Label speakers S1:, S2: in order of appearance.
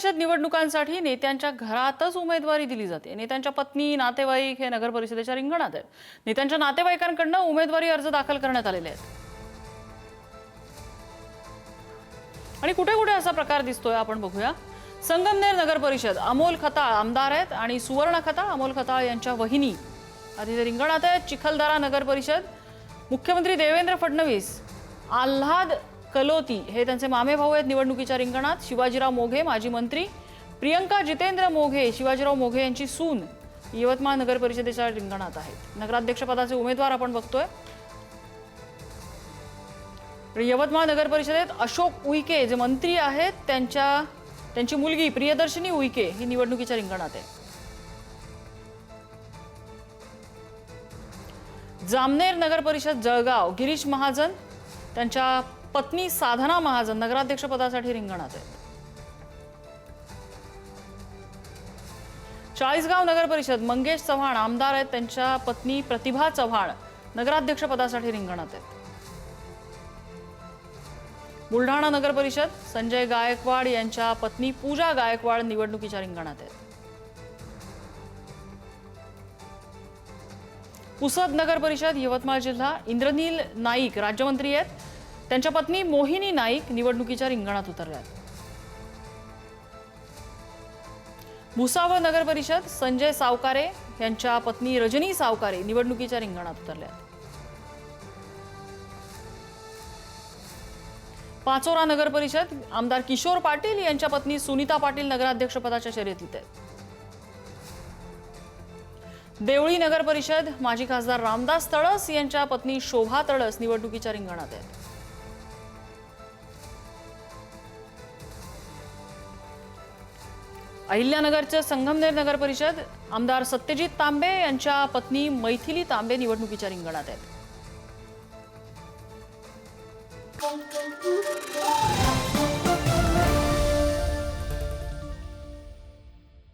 S1: परिषद निवडणुकांसाठी नेत्यांच्या घरातच उमेदवारी दिली जाते. नेत्यांच्या पत्नी नातेवाईक हे नगर परिषदेच्या रिंगणात आहेत. नेत्यांच्या नातेवाईकांकडनं उमेदवारी अर्ज दाखल करण्यात आलेले आहेत. आणि कुठे कुठे असा प्रकार दिसतोय आपण बघूया. संगमनेर नगर परिषद अमोल खताळ आमदार आहेत आणि सुवर्ण खताळ अमोल खताळ यांच्या वहिनी आधी ते रिंगणात आहेत. चिखलदरा नगर परिषद मुख्यमंत्री देवेंद्र फडणवीस आल्हाद कलोती हे त्यांचे मामे भाऊ आहेत निवडणुकीच्या रिंगणात. शिवाजीराव मोघे माजी मंत्री. प्रियंका जितेंद्र मोघे शिवाजीराव मोघे यांची सून यवतमाळ नगर परिषदेच्या रिंगणात आहेत. नगराध्यक्षपदाचे उमेदवार आपण बघतोय. यवतमाळ नगर परिषदेत अशोक उईके जे मंत्री आहेत त्यांच्या त्यांची मुलगी प्रियदर्शिनी उईके ही निवडणुकीच्या रिंगणात आहे. जामनेर नगर परिषद जळगाव गिरीश महाजन त्यांच्या पत्नी साधना महाजन नगराध्यक्षपदासाठी रिंगणात आहेत. चाळीसगाव नगर परिषद मंगेश चव्हाण आमदार आहेत. त्यांच्या पत्नी प्रतिभा चव्हाण नगराध्यक्षपदासाठी रिंगणात आहेत. बुलढाणा नगर परिषद संजय गायकवाड यांच्या पत्नी पूजा गायकवाड निवडणुकीच्या रिंगणात आहेत. पुसद नगर परिषद यवतमाळ जिल्हा इंद्रनील नाईक राज्यमंत्री आहेत. त्यांच्या पत्नी मोहिनी नाईक निवडणुकीच्या रिंगणात उतरल्यात. भुसावळ नगर परिषद संजय सावकारे यांच्या पत्नी रजनी सावकारे निवडणुकीच्या रिंगणात उतरल्या पाचोरा नगर परिषद आमदार किशोर पाटील यांच्या पत्नी सुनीता पाटील नगराध्यक्षपदाच्या शर्यतीत आहेत. देवळी नगर परिषद माजी खासदार रामदास तळस यांच्या पत्नी शोभा तळस निवडणुकीच्या रिंगणात आहेत. अहिल्यानगरचं संगमनेर नगर परिषद आमदार सत्यजित तांबे यांच्या पत्नी मैथिली तांबे निवडणुकीच्या रिंगणात आहेत.